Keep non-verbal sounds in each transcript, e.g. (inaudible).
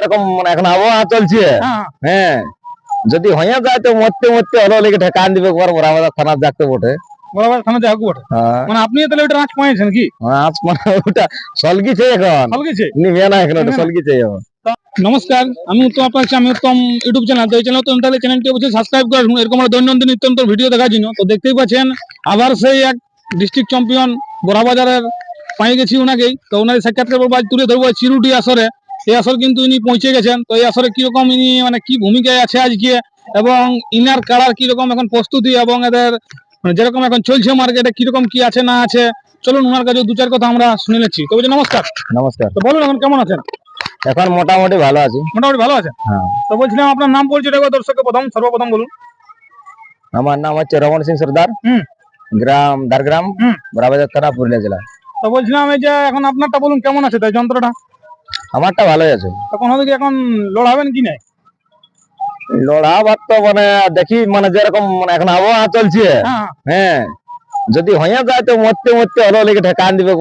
এরকম মানে এখন আবহাওয়া চলছে। হ্যাঁ। হ্যাঁ। যদি হইয়া যায় তো মরতে মরতে হলো লেগে ঠেকান দিবে একবার বটে। থানা যাক বটে? হ্যাঁ। মানে আপনি তাহলে ওটা পাইছেন কি? মানে ওটা সলগিছে এখন। ভালো নিবে না এখন ওটা সলগিছে এখন। নমস্কার আমি উত্তম আপনার আমি উত্তম ইউটিউব চ্যানেল তো এই চ্যানেল তো তাহলে চ্যানেলটি অবশ্যই সাবস্ক্রাইব করে এরকম দৈনন্দিন নিত্যন্ত ভিডিও দেখার জন্য। তো দেখতেই পাচ্ছেন আবার সেই এক ডিস্ট্রিক্ট চ্যাম্পিয়ন বড়াবাজারের পাই গেছি ওনাকেই। তো ওনার সাক্ষাৎকার তুলে ধরবো চিরুটি আসরে। এই আসর কিন্তু ইনি পৌঁছে গেছেন। তো এই আসরে কীরকম ইনি মানে কি ভূমিকায় আছে আজকে এবং ইনার কালার কীরকম এখন প্রস্তুতি এবং এদের মানে যেরকম এখন চলছে মার্কেটে কীরকম কি আছে না আছে চলুন ওনার কাছে দু চার কথা আমরা শুনে নিচ্ছি। তো বলছি নমস্কার। নমস্কার। তো বলুন এখন কেমন আছেন? এখন মোটামুটি ভালো আছি। মোটামুটি ভালো আছেন? হ্যাঁ। তো বলছিলাম আপনার নাম পরিচয় একবার দর্শককে প্রথম সর্বপ্রথম বলুন। আমার নাম হচ্ছে রমন সিং সর্দার। গ্রাম দারগ্রাম। বরাবাজার থানা পুরুলিয়া জেলা। তো বলছিলাম এই যে এখন আপনারটা বলুন কেমন আছে তাই যন্ত্রটা? আমারটা ভালোই আছে। তখন হবে কি এখন লড়াবেন কি নাই? লড়াবার তো মানে দেখি মানে যেরকম মানে এখন আবহাওয়া চলছে। হ্যাঁ। হ্যাঁ। যদি হইয়া যায় তো মরতে মরতে হলো লেগে ঠেকান দিবে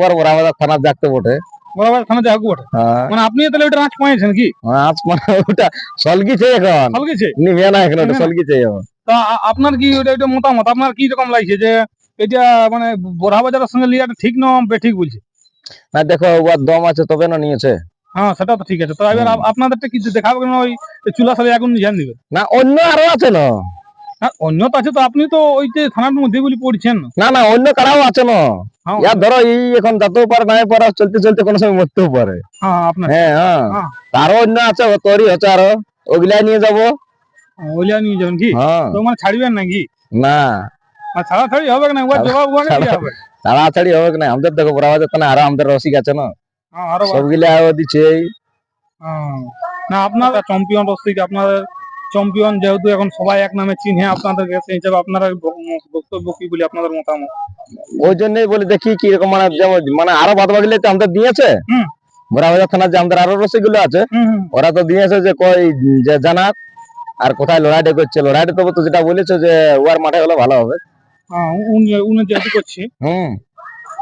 বটে। বরাবর থানা যাক বটে? হ্যাঁ। মানে আপনি তাহলে ওটা রাঁচ পাইছেন কি মাছ মানে ওটা সলগিছে এখন। ভালো নিবে না এখন ওটা সলগিছে এখন। তা আপনার কি ওটা ওটা মতামত? আপনার কি রকম লাগছে যে এটা মানে সঙ্গে লিয়াটা ঠিক না ঠিক বলছে? না দেখো ওর দম আছে তবে না নিয়েছে। হ্যাঁ সেটা তো ঠিক আছে। তো এবার আপ- আপনাদেরটা কিছু দেখাবে কেন? ওই চুলা সালে আগুন দিবে। না অন্য আরও আছে না? হ্যাঁ অন্য তো আছে তো আপনি তো ওই যে থানার মধ্যে পড়ছেন। না না অন্য কারাও আছে না। হ্যাঁ। ইয়ার ধরো এই এখন যেতেও পারে নাই পারে চলতে চলতে কোনো সময় মরতেও পারে। হ্যাঁ আপনার হ্যাঁ হ্যাঁ। হ্যাঁ। তারও অন্য আছে ও হচ্ছে আরও। ওগুলাই নিয়ে যাব। ওইলা নিয়ে যাবেন কি? হ্যাঁ। তো মানে ছাড়বেন নাকি? না। আর ছাড়াছাড়ি হবে না? ওর জবাব ছাড়া- হবে? তাড়াতাড়ি হবে না? আমাদের দেখো বরাবাজার তো না আরও আমাদের রসিক আছে না। সবগুলা দিচ্ছে। না আপনার চ্যাম্পিয়ন রসিক আপনাদের চ্যাম্পিয়ন যেহেতু এখন সবাই এক নামে চিনে হিসাবে আপনারা বক্তব্য কি বলি আপনাদের মতামত? ওই জন্যই বলে দেখি কি রকম মানে যেমন মানে আরও বাদ বাগলে তো আমাদের দিয়েছে। হুম। বরাবাজার থানার যে আমাদের আরও রসিকগুলো আছে। ওরা তো দিয়েছে যে কই যে জানাত আর কোথায় লড়াইটা করছে। লড়াইটা তবে তো যেটা বলেছে যে ওয়ার মাঠে হলে ভালো হবে। হ্যাঁ, উনি উনি যেহেতু করছে। হুম।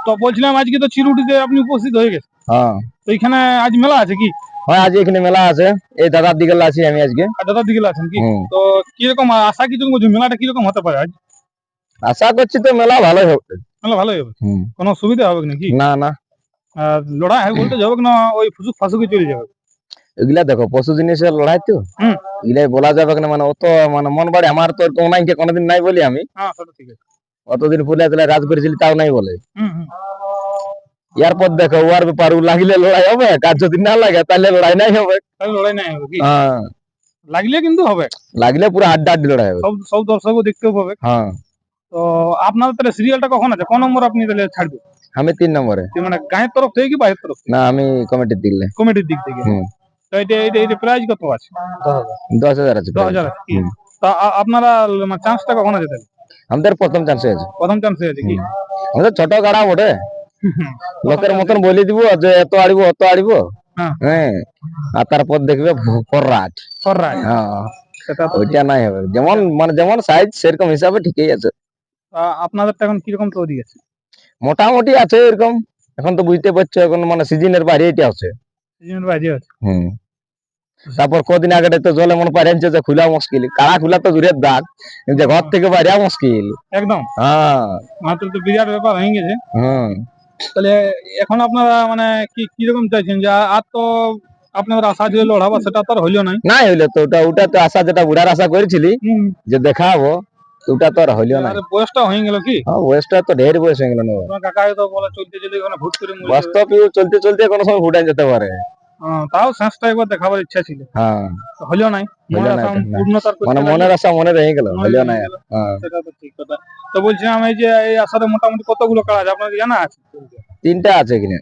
তো বলছিলাম আজকে তো চিরুটিতে আপনি উপস্থিত হয়ে গেছেন। হ্যাঁ। তো এখানে আজ মেলা আছে কি? হয় আজ এখানে মেলা আছে। এই দাদার দিকে আছি আমি আজকে। দাদার দিকে আছেন কি? তো কীরকম আশা কি তুমি মেলাটা কীরকম হতে পারে আজ? আশা করছি তো মেলা ভালোই হবে। মেলা ভালোই হবে? কোনো সুবিধা হবে নাকি? না না। আর লড়াই বলতে যাবে না ওই ফুসুক ফাসুকে চলে যাবে। এগুলা দেখো পশু জিনিসের লড়াই তো। এগুলাই বলা যাবে না মানে অত মানে মন বাড়ি। আমার তো এরকম নাই কে কোনোদিন নাই বলি আমি। হ্যাঁ অতদিন ফুলে রাজ করেছিলি তাও নাই বলে। ইয়ার পর দেখো ওয়ার ব্যাপার লাগিলে লড়াই হবে আর যদি না লাগে তাহলে লড়াই নাই হবে। লড়াই নাই হবে কি? হ্যাঁ। লাগলে কিন্তু হবে। লাগলে পুরো আড্ডা আড্ডি লড়াই হবে। সব সব দর্শকও দেখতেও পাবে। হ্যাঁ। তো আপনাদের তাহলে সিরিয়ালটা কখন আছে? কোন নম্বর আপনি তাহলে ছাড়বেন? আমি তিন নম্বরে। মানে গায়ের তরফ থেকে কি বাইরের তরফ থেকে? না আমি কমিটির দিলে কমিটির দিক থেকে। তো এটা এটা এটা প্রাইজ কত আছে? দশ হাজার আছে। দশ হাজার আছে কি? তা আপনারা চান্সটা কখন আছে তাহলে? আমাদের প্রথম চান্সে আছে প্রথম চান্স আছে কি? আমাদের ছোট গাড়া বটে। (laughs) লোকের মতন বলে দিব যে এত আড়িব অত আড়িব। হ্যাঁ। হ্যাঁ আর তারপর দেখবে পরাট ফররাই হ্যাঁ ওইটা নাই হবে। যেমন মানে যেমন সাইজ সেরকম হিসাবে ঠিকই আছে। আ- আপনাদেরটা এখন কীরকম তৈরি আছে? মোটামুটি আছে এরকম। এখন তো বুঝতে পারছ এখন মানে সিজনের বাইরে এটা আছে। সিজনের বাইরে আছে। হুম। তারপর কদিন আগে তো জলে মনে পারেনছে যে খোলা মুশকিল। কারা খোলা তো দূরের দাগ যে ঘর থেকে বাইরে মুশকিল। একদম। হ্যাঁ। মাত্র তো বিরাট ব্যাপার হয়ে গেছে। হুম। তাহলে এখন আপনারা মানে কি কীরকম চাইছেন যে আর তো আপনাদের আশা যে লড়াবা সেটা তো আর হইল নাই? নাই হইল তো ওটা ওটা তো আশা যেটা বুড়ার আশা করেছিলি যে যে দেখাবো ওটা তো আর হইল না বয়সটা হয়ে গেল কি? হ্যাঁ বয়সটা তো ঢের বয়স হয়ে গেল না। কাকা তো বলে চলতে চলতে ভুট করে। বাস্তব চলতে চলতে কোনো সময় ফুটাই যেতে পারে। তাও শেষটা একবার দেখাবার ইচ্ছা ছিল হ্যাঁ তো নাই মনের আশা পূর্ণতার মানে মনের আশা মনে রয়ে গেল না সেটা তো ঠিক কথা তো বলছিলাম এই যে এই আসারে মোটামুটি কতগুলো কাজ আছে আপনার জানা আছে তিনটা আছে কিনা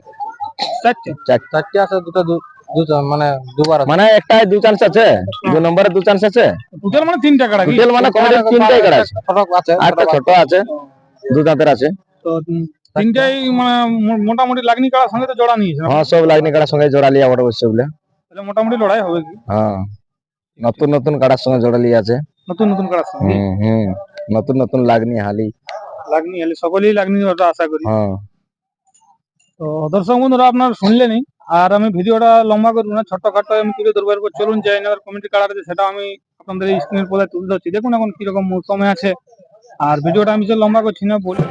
চারটে চারটে আছে দুটো দুটো মানে দুবার মানে একটা দু চান্স আছে দু নম্বরে দু চান্স আছে টোটাল মানে তিনটা কাড়া কি টোটাল মানে তিনটাই কাড়া আছে আর ছোট আছে দু দাঁতের আছে তো তিনটাই মানে মোটামুটি লাগনি কাড়ার সঙ্গে তো জোড়া নিয়েছে হ্যাঁ সব লাগনি কাড়ার সঙ্গে বলে। তাহলে মোটামুটি লড়াই হবে কি? হ্যাঁ নতুন নতুন কাড়ার সঙ্গে জোড়ালি আছে। নতুন নতুন কাড়ার সঙ্গে? হুম হুম নতুন নতুন লাগনি হালি। লাগনি হলে সকলেই লাগনি ওটা আশা করি। হ্যাঁ। তো দর্শক বন্ধুরা আপনারা শুনলেনি আর আমি ভিডিওটা লম্বা করব না ছোট্টখাটো আমি তুলে ধরবো এরপর চলুন যে এনাদের কমিটি আছে সেটা আমি আপনাদের স্ক্রিনের পরে তুলে ধরছি। দেখুন এখন কীরকম মৌসুমে আছে। আর ভিডিওটা আমি যে লম্বা করছি না বলি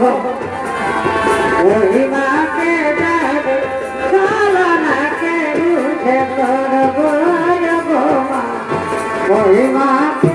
বারে না ওই মাকে